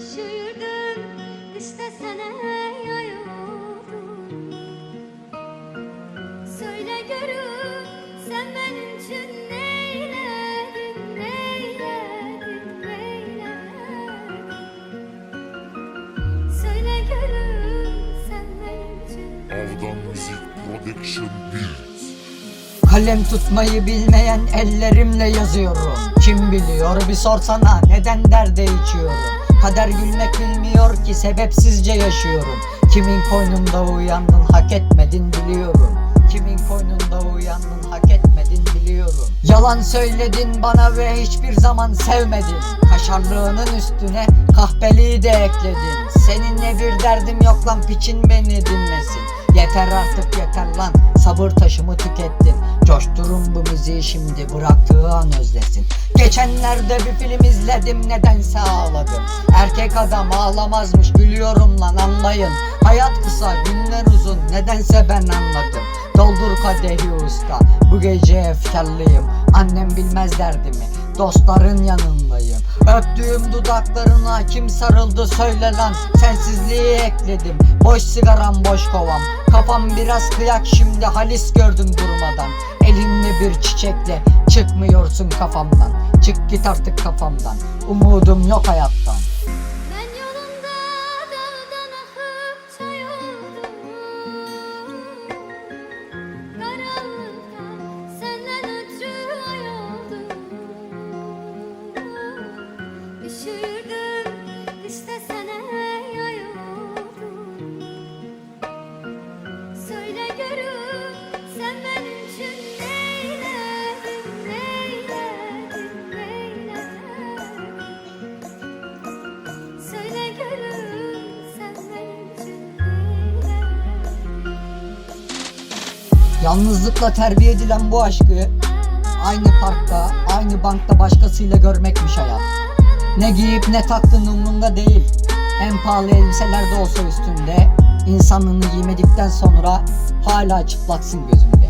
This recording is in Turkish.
Üşüdüm kışta sana yayıldım Söyle görüm sen benim için neyledin Neyledin neyledin Söyle görüm sen benim için Aldan Müzik Production Kalem tutmayı bilmeyen ellerimle yazıyorum. Kim biliyor? Bir sorsana neden derde içiyorum? Kader gülmek bilmiyor ki sebepsizce yaşıyorum. Kimin koynunda uyandın hak etmedin biliyorum. Kimin koynunda uyandın hak etmedin biliyorum. Yalan söyledin bana ve hiçbir zaman sevmedin. Kaşarlığının üstüne kahpeliği de ekledin. Seninle bir derdim yok lan piçin beni dinlesin. Yeter artık yeter lan sabır taşımı tükettin. Coşturun bu müziği şimdi bıraktığı an özlesin. Geçenlerde bir film izledim nedense ağladım Erkek adam ağlamazmış gülüyorum lan anlayın. Hayat kısa günler uzun nedense ben anladım. Doldur kadehi usta bu gece efkarlıyım. Annem bilmez derdimi dostların yanındayım. Öptüğüm dudaklarına kim sarıldı söyle lan. Sensizliği ekledim boş sigaram boş kovam. Kafam biraz kıyak şimdi halis gördüm durmadan. Elimde bir çiçekle çıkmıyorsun kafamdan. Çık git artık kafamdan umudum yok hayattan Yalnızlıkla terbiye edilen bu aşkı Aynı parkta, aynı bankta başkasıyla görmekmiş hayat. Ne giyip ne taktığın umrunda değil. En pahalı elbiseler de olsa üstünde. İnsanlığını giymedikten sonra hala çıplaksın gözümde